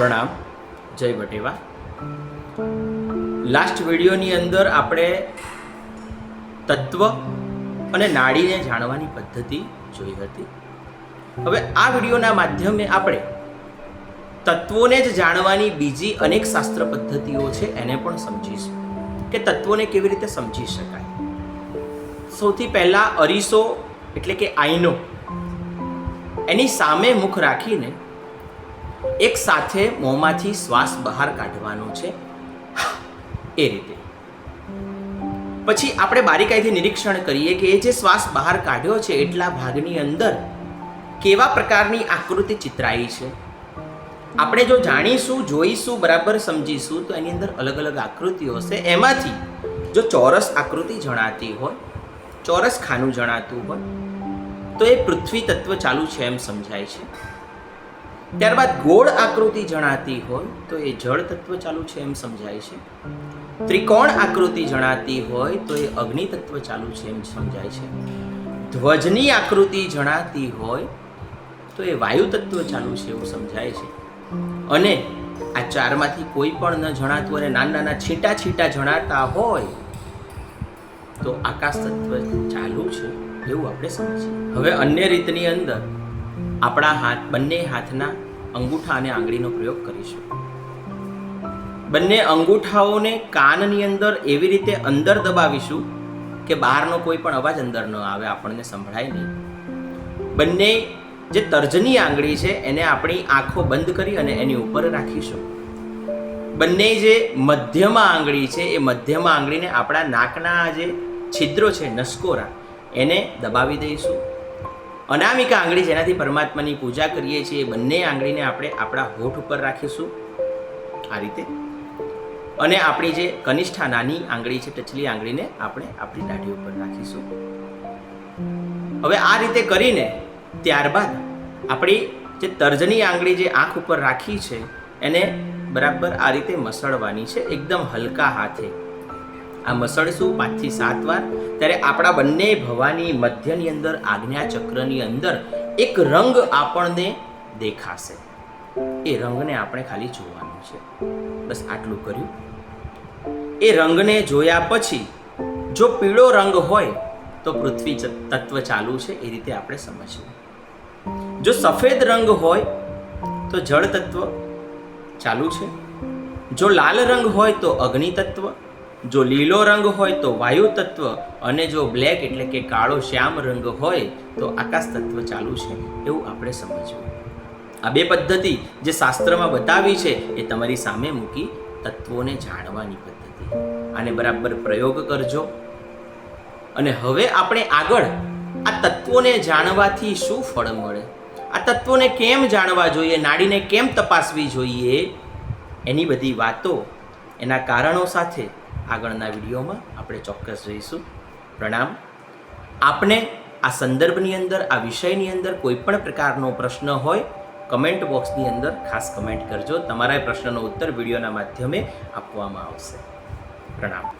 પ્રણામ. જય વટેવા. લાસ્ટ વિડીયોની અંદર આપણે તત્વ અને નાડીને જાણવાની પદ્ધતિ જોઈ હતી. હવે આ વિડીયોના માધ્યમે આપણે તત્વોને જ જાણવાની બીજી અનેક શાસ્ત્ર પદ્ધતિઓ છે એને પણ સમજીશું. કે તત્વોને કેવી રીતે સમજી શકાય? સૌથી પહેલાં અરીસો એટલે કે આઈનો. એની સામે મુખ રાખીને એક સાથે મોંમાંથી શ્વાસ બહાર કાઢવાનો છે. એ રીતે. પછી આપણે બારીકાઈથી નિરીક્ષણ કરીએ કે એ જે શ્વાસ બહાર કાઢ્યો છે એટલા ભાગની અંદર કેવા પ્રકારની આકૃતિ ચિત્રાઈ છે? આપણે જો જાણીશું, જોઈશું, બરાબર સમજીશું, તો એની અંદર અલગ અલગ આકૃતિઓ હશે. એમાંથી જો ચોરસ આકૃતિ જણાતી હોય, ચોરસ ખાનું જણાતું હોય, તો એ પૃથ્વી તત્વ ચાલુ છે એમ સમજાય છે. ત્યારબાદ ગોળ આકૃતિ જણાતી હોય તો એ જળ તત્વ ચાલુ છે એમ સમજાય છે. ત્રિકોણ આકૃતિ જણાતી હોય તો એ અગ્નિ તત્વ ચાલુ છે એમ સમજાય છે. ધ્વજની આકૃતિ જણાતી હોય તો એ વાયુ તત્વ ચાલુ છે એવું સમજાય છે. અને આ ચારમાંથી કોઈ પણ ન જણાતું અને નાના નાના છીટા છીટા જણાતા હોય તો આકાશ તત્વ ચાલુ છે એવું આપણે સમજીએ. હવે અન્ય રીતની અંદર આપણા હાથ, બંને હાથના અંગૂઠા અને આંગળીનો પ્રયોગ કરીશું. બંને અંગૂઠાઓને કાનની અંદર એવી રીતે અંદર દબાવીશું કે બહારનો કોઈ પણ અવાજ અંદર ન આવે, આપણને સંભળાય નહીં. બંને જે તર્જની આંગળી છે, એને આપણી આંખો બંધ કરી અને એની ઉપર રાખીશું. બંને જે મધ્યમાં આંગળી છે, એ મધ્યમાં આંગળીને આપણા નાકના જે છિદ્રો છે, નસકોરા, એને દબાવી દઈશું. અનામિકા આંગળી જેનાથી પરમાત્માની પૂજા કરીએ છીએ. બંને આંગળીને આપણે આપણા હોઠ ઉપર રાખીશું. આ રીતે. અને આપણી જે કનિષ્ઠા નાની આંગળી છે, ટચલી આંગળીને આપણે આપણી દાઢી ઉપર રાખીશું. હવે આ રીતે કરીને ત્યારબાદ આપણી જે તર્જની આંગળી જે આંખ ઉપર રાખી છે, એને બરાબર આ રીતે મસળવાની છે, એકદમ હલકા હાથે. આ મસળશું પાંચથી સાત વાર. ત્યારે આપણા બંને ભવાની મધ્યની અંદર, આજ્ઞા ચક્રની અંદર એક રંગ આપણને દેખાશે. એ રંગને આપણે ખાલી જોવાનું છે. બસ આટલું કર્યું. એ રંગને જોયા પછી જો પીળો રંગ હોય તો પૃથ્વી તત્વ ચાલુ છે, એ રીતે આપણે સમજવું જો સફેદ રંગ હોય તો જળ તત્વ ચાલુ છે. જો લાલ રંગ હોય તો અગ્નિ તત્વ જો લીલો રંગ હોય તો વાયુ તત્વ અને જો બ્લેક એટલે કે કાળો શ્યામ રંગ હોય તો આકાશ તત્વ ચાલુ છે, એવું આપણે સમજવું. આ બે પદ્ધતિ જે શાસ્ત્રમાં બતાવી છે એ તમારી સામે મૂકી તત્વોને જાણવાની પદ્ધતિ. આને બરાબર પ્રયોગ કરજો. અને હવે આપણે આગળ આ તત્વોને જાણવાથી શું ફળ મળે? આ તત્વોને કેમ જાણવા જોઈએ? નાડીને કેમ તપાસવી જોઈએ? એની બધી વાતો એના કારણો સાથે આગળના વિડીયોમાં આપણે ચોક્કસ જોઈશું. પ્રણામ. આપને આ સંદર્ભની અંદર, આ વિષયની અંદર કોઈ પણ પ્રકારનો પ્રશ્ન હોય, કમેન્ટ બોક્સની અંદર ખાસ કમેન્ટ કરજો. તમારા પ્રશ્નનો ઉત્તર વિડીયોના માધ્યમે આપવામાં આવશે. પ્રણામ.